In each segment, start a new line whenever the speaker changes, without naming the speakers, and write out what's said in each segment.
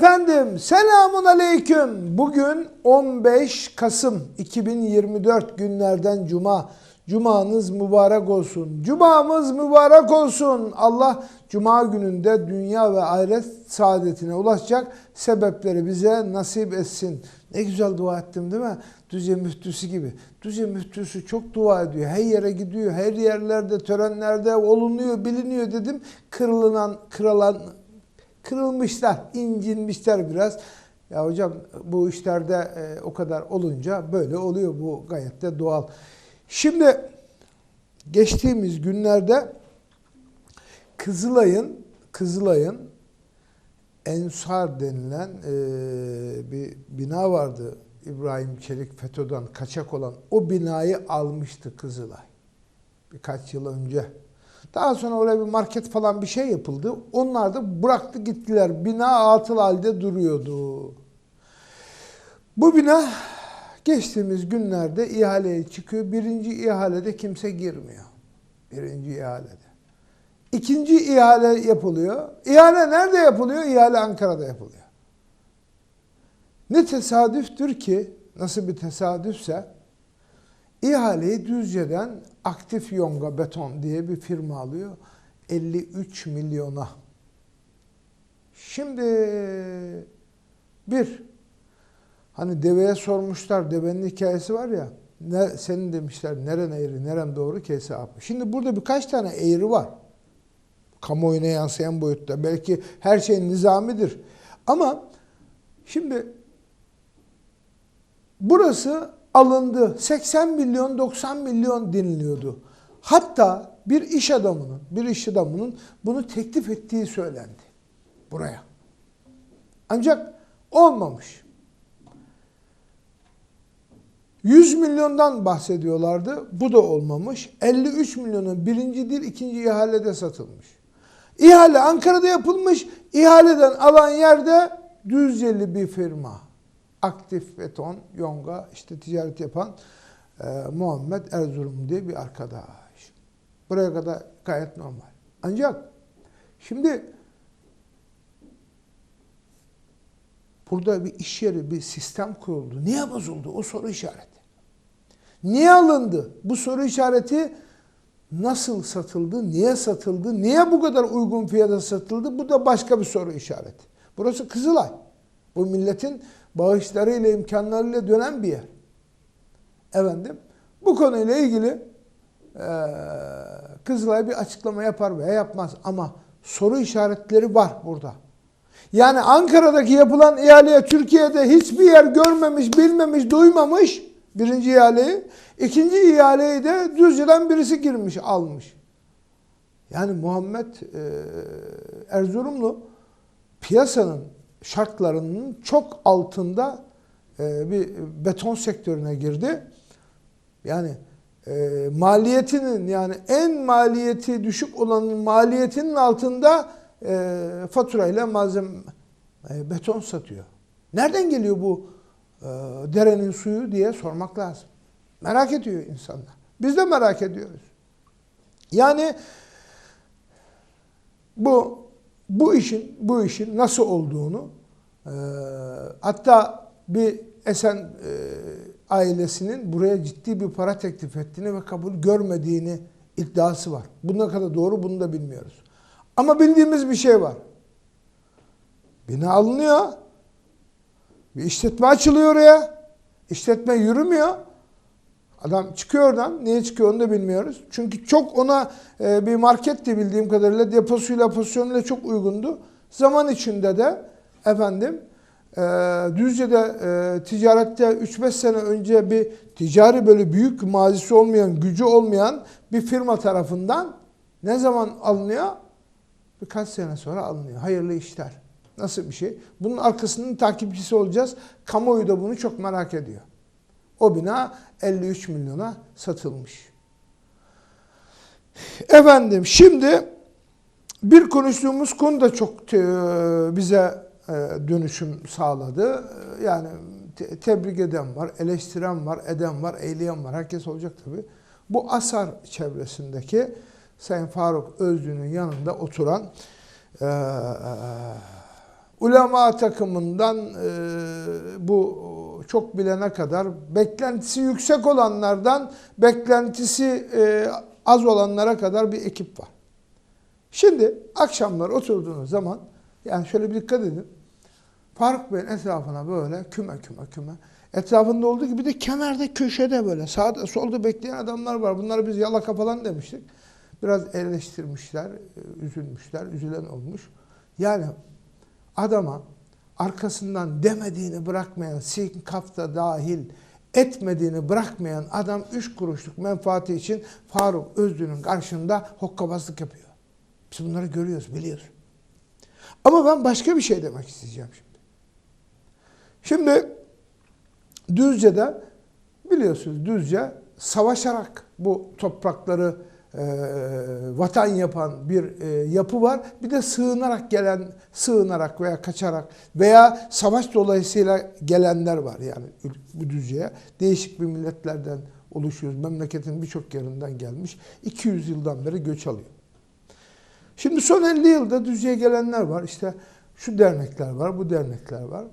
Efendim selamun aleyküm. Bugün 15 Kasım 2024 günlerden cuma. Cumanız mübarek olsun. Cumamız mübarek olsun. Allah cuma gününde dünya ve ahiret saadetine ulaşacak sebepleri bize nasip etsin. Ne güzel dua ettim değil mi? Düzce müftüsü gibi. Düzce müftüsü çok dua ediyor. Her yere gidiyor. Her yerlerde, törenlerde olunuyor, biliniyor dedim. Kırılan, kırılan, kırılmışlar, incinmişler biraz. Ya hocam bu işlerde e, o kadar olunca böyle oluyor. Bu gayet de doğal. Şimdi geçtiğimiz günlerde Kızılay'ın Kızılay'ın Ensar denilen e, bir bina vardı. İbrahim Çelik FETÖ'den kaçak olan o binayı almıştı Kızılay. Birkaç yıl önce. Daha sonra oraya bir market falan bir şey yapıldı. Onlar da bıraktı gittiler. Bina atıl halde duruyordu. Bu bina geçtiğimiz günlerde ihaleye çıkıyor. Birinci ihalede kimse girmiyor. Birinci ihalede. İkinci ihale yapılıyor. İhale nerede yapılıyor? İhale Ankara'da yapılıyor. Ne tesadüftür ki, nasıl bir tesadüfse, ihaleyi Düzce'den Aktif Yonga Beton diye bir firma alıyor. 53 milyona. Şimdi bir, hani deveye sormuşlar, devenin hikayesi var ya, ne, senin demişler neren eğri, neren doğru kese abi. Şimdi burada birkaç tane eğri var. Kamuoyuna yansıyan boyutta. Belki her şey nizamidir. Ama şimdi burası alındı. 80 milyon 90 milyon dinliyordu. Hatta bir iş adamının, bir iş adamının bunu teklif ettiği söylendi buraya. Ancak olmamış. 100 milyondan bahsediyorlardı. Bu da olmamış. 53 milyonun birinci değil ikinci ihalede satılmış. İhale Ankara'da yapılmış. İhaleden alan yerde Düzceli bir firma. Aktif beton, yonga, işte ticaret yapan e, Muhammed Erzurum diye bir arkadaş. Buraya kadar gayet normal. Ancak şimdi burada bir iş yeri, bir sistem kuruldu. Niye bozuldu? O soru işareti. Niye alındı? Bu soru işareti nasıl satıldı, niye satıldı, niye bu kadar uygun fiyata satıldı? Bu da başka bir soru işareti. Burası Kızılay. Bu milletin bağışlarıyla, imkanlarıyla dönen bir yer. Efendim, bu konuyla ilgili e, Kızılay bir açıklama yapar veya yapmaz ama soru işaretleri var burada. Yani Ankara'daki yapılan ihaleye Türkiye'de hiçbir yer görmemiş, bilmemiş, duymamış birinci ihaleyi. ikinci ihaleyi de Düzce'den birisi girmiş, almış. Yani Muhammed e, Erzurumlu piyasanın şartlarının çok altında e, bir beton sektörüne girdi. Yani e, maliyetinin yani en maliyeti düşük olanın maliyetinin altında e, faturayla malzeme beton satıyor. Nereden geliyor bu derenin suyu diye sormak lazım. Merak ediyor insanlar. Biz de merak ediyoruz. Yani bu bu işin bu işin nasıl olduğunu e, hatta bir Esen e, ailesinin buraya ciddi bir para teklif ettiğini ve kabul görmediğini iddiası var. Bu ne kadar doğru bunu da bilmiyoruz. Ama bildiğimiz bir şey var. Bina alınıyor. Bir işletme açılıyor oraya. İşletme yürümüyor. Adam çıkıyor oradan. Niye çıkıyor onu da bilmiyoruz. Çünkü çok ona e, bir marketti bildiğim kadarıyla deposuyla pozisyonuyla çok uygundu. Zaman içinde de efendim e, Düzce'de e, ticarette 3-5 sene önce bir ticari böyle büyük mazisi olmayan, gücü olmayan bir firma tarafından ne zaman alınıyor? Birkaç sene sonra alınıyor. Hayırlı işler. Nasıl bir şey? Bunun arkasının takipçisi olacağız. Kamuoyu da bunu çok merak ediyor. O bina 53 milyona satılmış. Efendim şimdi bir konuştuğumuz konu da çok bize dönüşüm sağladı. Yani tebrik eden var, eleştiren var, eden var, eyleyen var. Herkes olacak tabii. Bu Asar çevresindeki Sayın Faruk Özlü'nün yanında oturan ulema takımından e, bu çok bilene kadar beklentisi yüksek olanlardan beklentisi e, az olanlara kadar bir ekip var. Şimdi akşamlar oturduğunuz zaman yani şöyle bir dikkat edin. Faruk Bey'in etrafına böyle küme küme küme. Etrafında olduğu gibi de kenarda köşede böyle sağda solda bekleyen adamlar var. Bunları biz yalaka falan demiştik. Biraz eleştirmişler, e, üzülmüşler, üzülen olmuş. Yani adama arkasından demediğini bırakmayan, sin kafta dahil etmediğini bırakmayan adam üç kuruşluk menfaati için Faruk Özlü'nün karşında hokkabazlık yapıyor. Biz bunları görüyoruz, biliyoruz. Ama ben başka bir şey demek isteyeceğim şimdi. Şimdi Düzce'de biliyorsunuz Düzce savaşarak bu toprakları e, vatan yapan bir e, yapı var. Bir de sığınarak gelen, sığınarak veya kaçarak veya savaş dolayısıyla gelenler var yani bu Düzce'ye. Değişik bir milletlerden oluşuyoruz. Memleketin birçok yerinden gelmiş. 200 yıldan beri göç alıyor. Şimdi son 50 yılda Düzce'ye gelenler var. İşte şu dernekler var, bu dernekler var.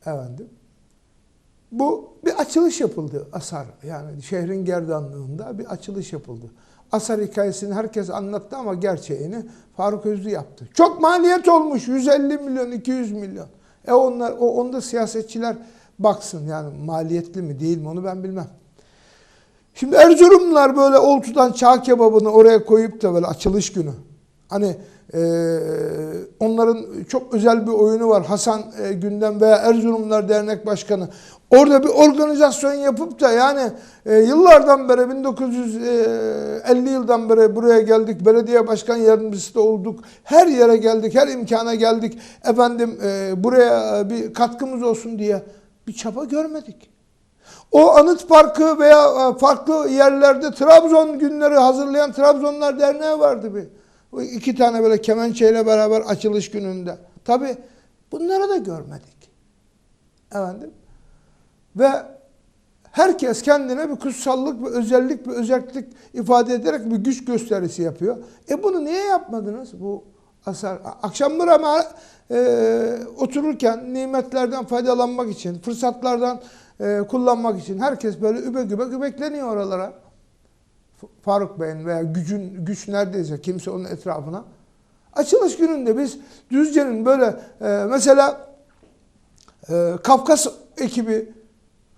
Efendim. Bu bir açılış yapıldı Asar. Yani şehrin gerdanlığında bir açılış yapıldı. Asar hikayesini herkes anlattı ama gerçeğini Faruk Özlü yaptı. Çok maliyet olmuş. 150 milyon, 200 milyon. E onlar, o onda siyasetçiler baksın yani maliyetli mi değil mi onu ben bilmem. Şimdi Erzurumlular böyle oltudan çağ kebabını oraya koyup da böyle açılış günü. Hani e, onların çok özel bir oyunu var. Hasan e, Gündem veya Erzurumlar Dernek Başkanı. Orada bir organizasyon yapıp da yani e, yıllardan beri 1950 yıldan beri buraya geldik. Belediye başkan yardımcısı da olduk. Her yere geldik. Her imkana geldik. Efendim e, buraya bir katkımız olsun diye bir çaba görmedik. O anıt parkı veya farklı yerlerde Trabzon günleri hazırlayan Trabzonlar Derneği vardı bir. İki tane böyle kemençeyle beraber açılış gününde. Tabi bunları da görmedik. Efendim. Ve herkes kendine bir kutsallık, bir özellik, bir özellik ifade ederek bir güç gösterisi yapıyor. E bunu niye yapmadınız? Bu asar. Akşamları ama e, otururken nimetlerden faydalanmak için, fırsatlardan e, kullanmak için herkes böyle übe gübe gübekleniyor oralara. Faruk Bey'in veya gücün güç neredeyse kimse onun etrafına. Açılış gününde biz Düzce'nin böyle e, mesela e, Kafkas ekibi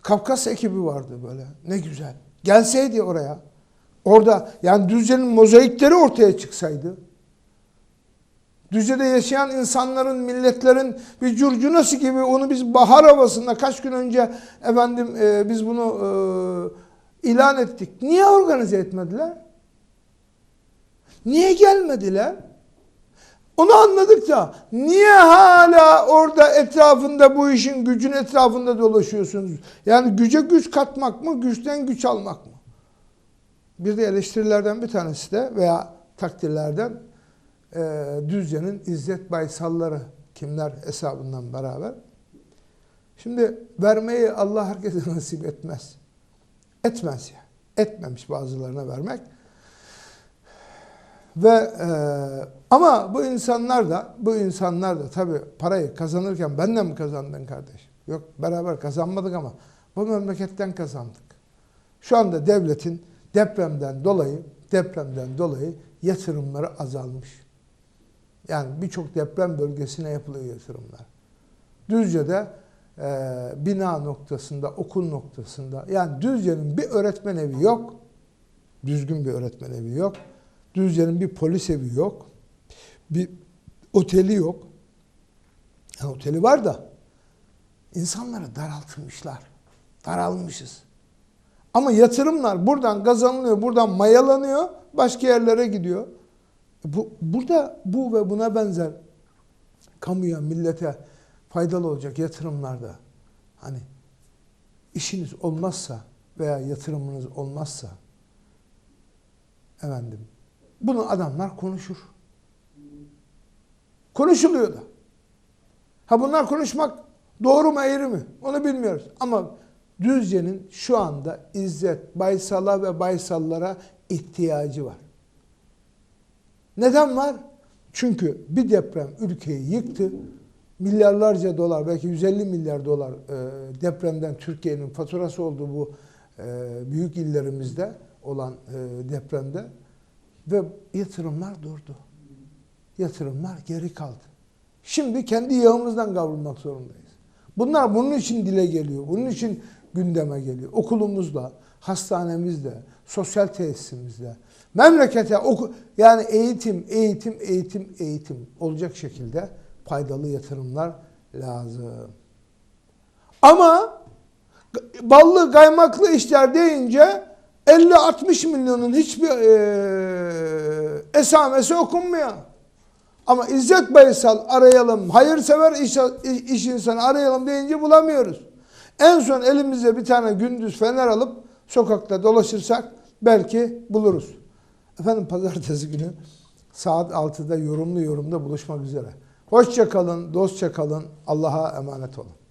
Kafkas ekibi vardı böyle. Ne güzel. Gelseydi oraya. Orada yani Düzce'nin mozaikleri ortaya çıksaydı. Düzce'de yaşayan insanların, milletlerin bir curcunası gibi onu biz bahar havasında kaç gün önce efendim e, biz bunu e, ilan ettik. Niye organize etmediler? Niye gelmediler? Onu anladık da niye hala orada etrafında bu işin gücün etrafında dolaşıyorsunuz? Yani güce güç katmak mı, güçten güç almak mı? Bir de eleştirilerden bir tanesi de veya takdirlerden e, Düzce'nin İzzet Baysalları kimler hesabından beraber. Şimdi vermeyi Allah herkese nasip etmez. Etmez ya. Etmemiş bazılarına vermek. Ve e, ama bu insanlar da bu insanlar da tabii parayı kazanırken ben de mi kazandın kardeş? Yok beraber kazanmadık ama bu memleketten kazandık. Şu anda devletin depremden dolayı depremden dolayı yatırımları azalmış. Yani birçok deprem bölgesine yapılıyor yatırımlar. Düzce'de e, bina noktasında, okul noktasında yani Düzce'nin bir öğretmen evi yok. Düzgün bir öğretmen evi yok. Düzce'nin bir polis evi yok. Bir oteli yok. Yani oteli var da insanları daraltmışlar. Daralmışız. Ama yatırımlar buradan kazanılıyor, buradan mayalanıyor, başka yerlere gidiyor. Bu, burada bu ve buna benzer kamuya, millete faydalı olacak yatırımlarda hani işiniz olmazsa veya yatırımınız olmazsa efendim bunu adamlar konuşur. Konuşuluyor da. Ha bunlar konuşmak doğru mu eğri mi? Onu bilmiyoruz. Ama Düzce'nin şu anda İzzet Baysal'a ve Baysallara ihtiyacı var. Neden var? Çünkü bir deprem ülkeyi yıktı. Milyarlarca dolar, belki 150 milyar dolar e, depremden Türkiye'nin faturası oldu bu e, büyük illerimizde olan e, depremde ve yatırımlar durdu. Yatırımlar geri kaldı. Şimdi kendi yağımızdan kavrulmak zorundayız. Bunlar bunun için dile geliyor. Bunun için gündeme geliyor. Okulumuzda, hastanemizde, sosyal tesisimizde, memlekete oku yani eğitim, eğitim, eğitim, eğitim olacak şekilde faydalı yatırımlar lazım. Ama ballı kaymaklı işler deyince 50-60 milyonun hiçbir eee esamesi okunmuyor. Ama İzzet Baysal arayalım, hayırsever iş, iş insanı arayalım deyince bulamıyoruz. En son elimize bir tane gündüz fener alıp sokakta dolaşırsak belki buluruz. Efendim pazartesi günü saat 6'da yorumlu yorumda buluşmak üzere. Hoşça kalın, dostça kalın, Allah'a emanet olun.